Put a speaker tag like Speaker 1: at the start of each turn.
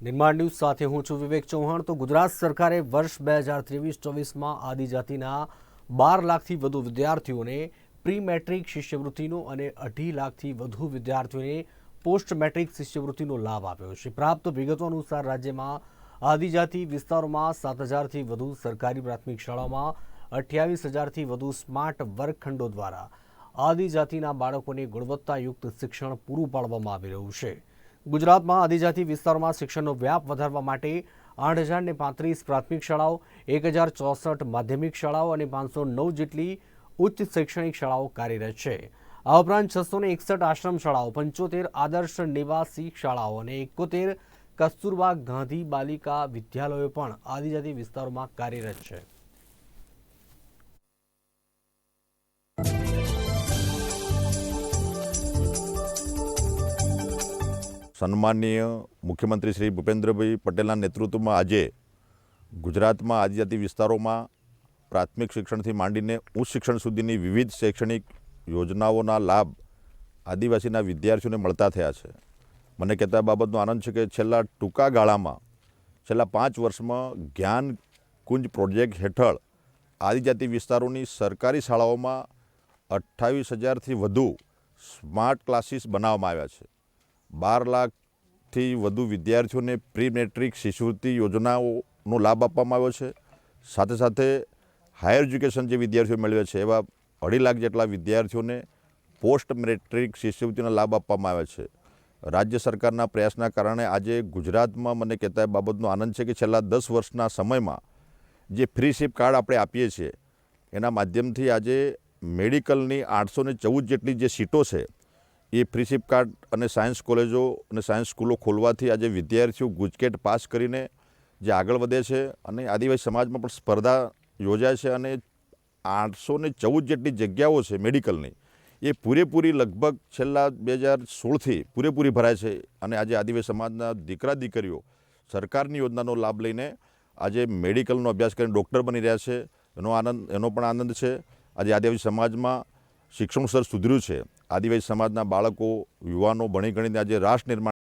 Speaker 1: નિર્માણ ન્યૂઝ સાથે હું છું વિવેક ચૌહાણ. તો ગુજરાત સરકારે વર્ષ બે હજાર ત્રેવીસ ચોવીસમાં આદિજાતિના બાર લાખથી વધુ વિદ્યાર્થીઓને પ્રી મેટ્રિક શિષ્યવૃત્તિનો અને અઢી લાખથી વધુ વિદ્યાર્થીઓને પોસ્ટ મેટ્રિક શિષ્યવૃત્તિનો લાભ આપ્યો છે. પ્રાપ્ત વિગતો અનુસાર રાજ્યમાં આદિજાતિ વિસ્તારોમાં સાત હજારથી વધુ સરકારી પ્રાથમિક શાળાઓમાં, અઠ્યાવીસ હજારથી વધુ સ્માર્ટ વર્ગખંડો દ્વારા આદિજાતિના બાળકોને ગુણવત્તાયુક્ત શિક્ષણ પૂરું પાડવામાં આવી રહ્યું છે. ગુજરાતમાં આદિજાતિ વિસ્તારોમાં શિક્ષણનો વ્યાપ વધારવા માટે આઠ હજારને પાંત્રીસ પ્રાથમિક શાળાઓ, એક હજાર ચોસઠ માધ્યમિક શાળાઓ અને પાંચસો નવ જેટલી ઉચ્ચ શૈક્ષણિક શાળાઓ કાર્યરત છે. આ ઉપરાંત છસો ને એકસઠ આશ્રમ શાળાઓ, પંચોતેર આદર્શ નિવાસી શાળાઓ અને એકોતેર કસ્તુરબા ગાંધી બાલિકા વિદ્યાલયો પણ આદિજાતિ વિસ્તારોમાં કાર્યરત છે.
Speaker 2: સન્માનીય મુખ્યમંત્રી શ્રી ભૂપેન્દ્રભાઈ પટેલના નેતૃત્વમાં આજે ગુજરાતમાં આદિજાતિ વિસ્તારોમાં પ્રાથમિક શિક્ષણથી માંડીને ઉચ્ચ શિક્ષણ સુધીની વિવિધ શૈક્ષણિક યોજનાઓના લાભ આદિવાસીના વિદ્યાર્થીઓને મળતા થયા છે. મને કહેતા બાબતનો આનંદ છે કે છેલ્લા ટૂંકા ગાળામાં, છેલ્લા પાંચ વર્ષમાં જ્ઞાન કુંજ પ્રોજેક્ટ હેઠળ આદિજાતિ વિસ્તારોની સરકારી શાળાઓમાં અઠ્ઠાવીસ હજારથી વધુ સ્માર્ટ ક્લાસીસ બનાવવામાં આવ્યા છે. બાર લાખથી વધુ વિદ્યાર્થીઓને પ્રી મેટ્રિક શિષ્યવૃત્તિ યોજનાઓનો લાભ આપવામાં આવ્યો છે. સાથે સાથે હાયર એજ્યુકેશન જે વિદ્યાર્થીઓ મેળવે છે, એવા અઢી લાખ જેટલા વિદ્યાર્થીઓને પોસ્ટ મેટ્રિક શિષ્યવૃત્તિનો લાભ આપવામાં આવે છે. રાજ્ય સરકારના પ્રયાસના કારણે આજે ગુજરાતમાં મને કહેતા બાબતનો આનંદ છે કે છેલ્લા દસ વર્ષના સમયમાં જે ફ્રી શિપ કાર્ડ આપણે આપીએ છીએ, એના માધ્યમથી આજે મેડિકલની આઠસો ને ચૌદ જેટલી જે સીટો છે એ ફ્રી શિપ કાર્ડ અને સાયન્સ કોલેજો અને સાયન્સ સ્કૂલો ખોલવાથી આજે વિદ્યાર્થીઓ ગુજકેટ પાસ કરીને જે આગળ વધે છે અને આદિવાસી સમાજમાં પણ સ્પર્ધા યોજાય છે અને આઠસો ને ચૌદ જેટલી જગ્યાઓ છે મેડિકલની, એ પૂરેપૂરી લગભગ છેલ્લા બે હજાર સોળથી પૂરેપૂરી ભરાય છે અને આજે આદિવાસી સમાજના દીકરા દીકરીઓ સરકારની યોજનાનો લાભ લઈને આજે મેડિકલનો અભ્યાસ કરીને ડૉક્ટર બની રહ્યા છે. એનો આનંદ, એનો પણ આનંદ છે. આજે આદિવાસી સમાજમાં શિક્ષણ સ્તર સુધર્યું છે. આદિવાસી સમાજના બાળકો યુવાનો ભણી ગણીને આજે રાષ્ટ્ર નિર્માણ